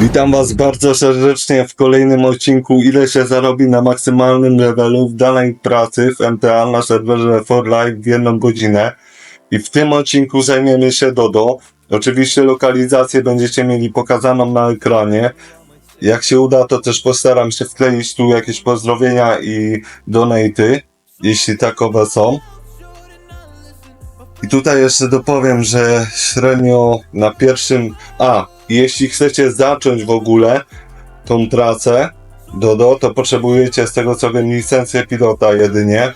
Witam Was bardzo serdecznie w kolejnym odcinku Ile się zarobi na maksymalnym levelu w danej pracy w MTA na serwerze For Life w jedną godzinę. I w tym odcinku zajmiemy się Dodo. Oczywiście lokalizację będziecie mieli pokazaną na ekranie. Jak się uda, to też postaram się wkleić tu jakieś pozdrowienia i donaty, jeśli takowe są. I tutaj jeszcze dopowiem, że średnio na pierwszym. A, jeśli chcecie zacząć w ogóle tą trasę Dodo, to potrzebujecie z tego co wiem licencję pilota jedynie.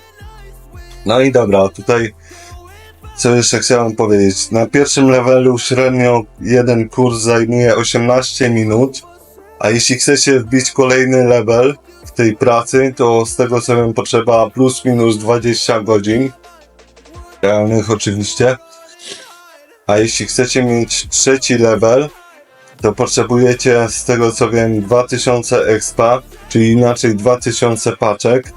No i dobra, tutaj co jeszcze chciałem powiedzieć. Na pierwszym levelu średnio jeden kurs zajmuje 18 minut, a jeśli chcecie wbić kolejny level w tej pracy, to z tego co wiem potrzeba plus minus 20 godzin realnych oczywiście. A jeśli chcecie mieć trzeci level, to potrzebujecie z tego co wiem 2000 expa, czyli inaczej 2000 paczek.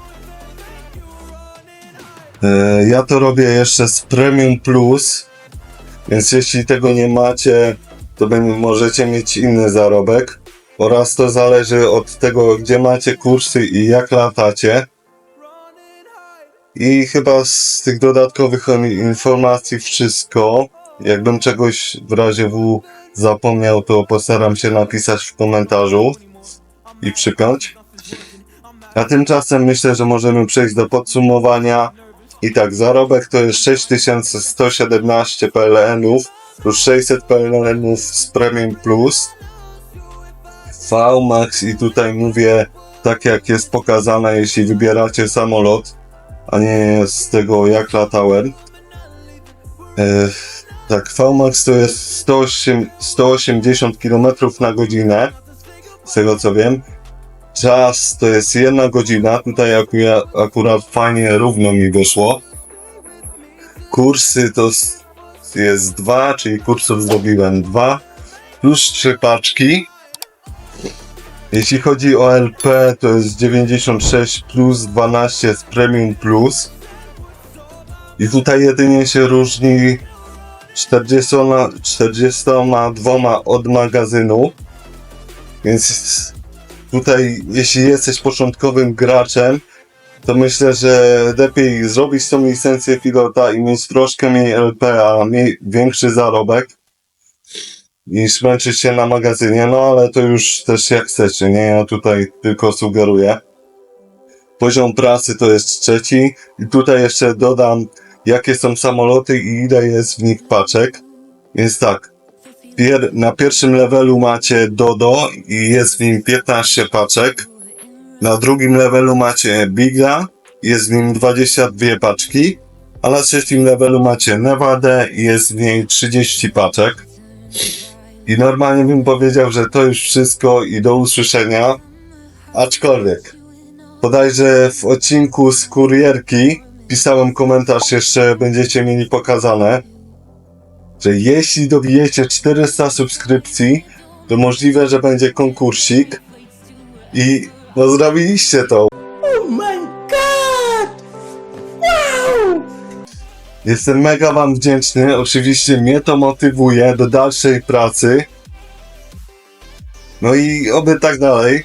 E, Ja to robię jeszcze z Premium Plus, więc jeśli tego nie macie, to możecie mieć inny zarobek. Oraz to zależy od tego, gdzie macie kursy i jak latacie. I chyba z tych dodatkowych informacji wszystko. Jakbym czegoś w razie W zapomniał, to postaram się napisać w komentarzu i przypiąć. A tymczasem myślę, że możemy przejść do podsumowania. I tak, zarobek to jest 6117 PLN-ów plus 600 PLN-ów z Premium Plus. VMAX i tutaj mówię tak jak jest pokazane, jeśli wybieracie samolot, a nie z tego jak latałem. E, tak, VMAX to jest 108, 180 km na godzinę, z tego co wiem. Czas to jest jedna godzina, tutaj akurat, fajnie równo mi wyszło. Kursy to jest dwa, czyli kursów zrobiłem dwa, plus trzy paczki. Jeśli chodzi o LP, to jest 96 plus 12 z Premium Plus. I tutaj jedynie się różni 40, 42 od magazynu. Więc tutaj, jeśli jesteś początkowym graczem, to myślę, że lepiej zrobić tą licencję pilota i mieć troszkę mniej LP, a mniej, większy zarobek niż męczyć się na magazynie, no ale to już też jak chcecie, nie? Ja tutaj tylko sugeruję. Poziom pracy to jest trzeci i tutaj jeszcze dodam, jakie są samoloty i ile jest w nich paczek. Więc tak, pier na pierwszym levelu macie Dodo i jest w nim 15 paczek. Na drugim levelu macie Biga, jest w nim 22 paczki. A na trzecim levelu macie Nevadę i jest w niej 30 paczek. I normalnie bym powiedział, że to już wszystko i do usłyszenia. Aczkolwiek, bodajże w odcinku z kurierki pisałem komentarz, jeszcze będziecie mieli pokazane, że jeśli dobijecie 400 subskrypcji, to możliwe, że będzie konkursik. I no zrobiliście to. Oh my god! Wow! Jestem mega wam wdzięczny. Oczywiście mnie to motywuje do dalszej pracy. No i oby tak dalej.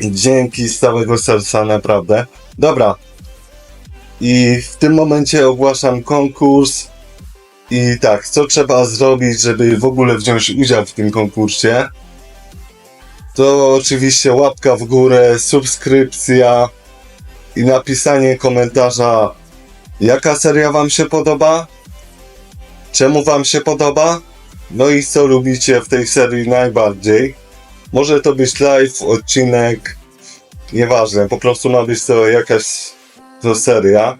Dzięki z całego serca, naprawdę. Dobra. I w tym momencie ogłaszam konkurs. I tak, co trzeba zrobić, żeby w ogóle wziąć udział w tym konkursie? To oczywiście łapka w górę, subskrypcja i napisanie komentarza Jaka seria Wam się podoba? Czemu Wam się podoba? No i co lubicie w tej serii najbardziej? Może to być live, odcinek, nieważne, po prostu ma być to jakaś to seria.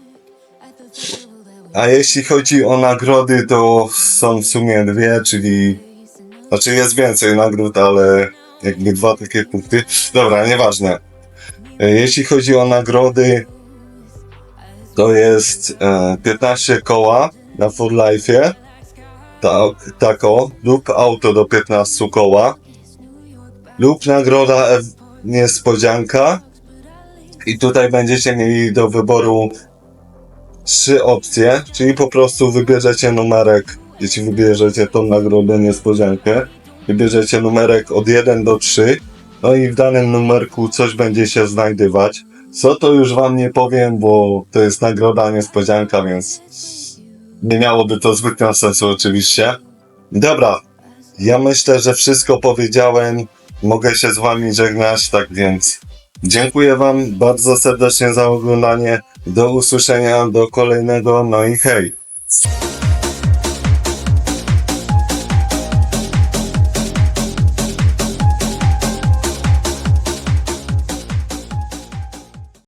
A jeśli chodzi o nagrody, to są w sumie dwie, czyli znaczy jest więcej nagród, ale jakby dwa takie punkty. Dobra, nieważne. E, Jeśli chodzi o nagrody, to jest e, 15 koła na Full Life'ie. Tak, tako. Lub auto do 15 koła. Lub nagroda e, niespodzianka. I tutaj będziecie mieli do wyboru trzy opcje, czyli po prostu wybierzecie numerek, jeśli wybierzecie tą nagrodę niespodziankę. wybierzecie numerek od 1 do 3, no i w danym numerku coś będzie się znajdywać. Co to już wam nie powiem, bo to jest nagroda niespodzianka, więc nie miałoby to zbytnio sensu oczywiście. Dobra, ja myślę, że wszystko powiedziałem. Mogę się z wami żegnać, tak więc dziękuję wam bardzo serdecznie za oglądanie. Do usłyszenia, do kolejnego, no i hej!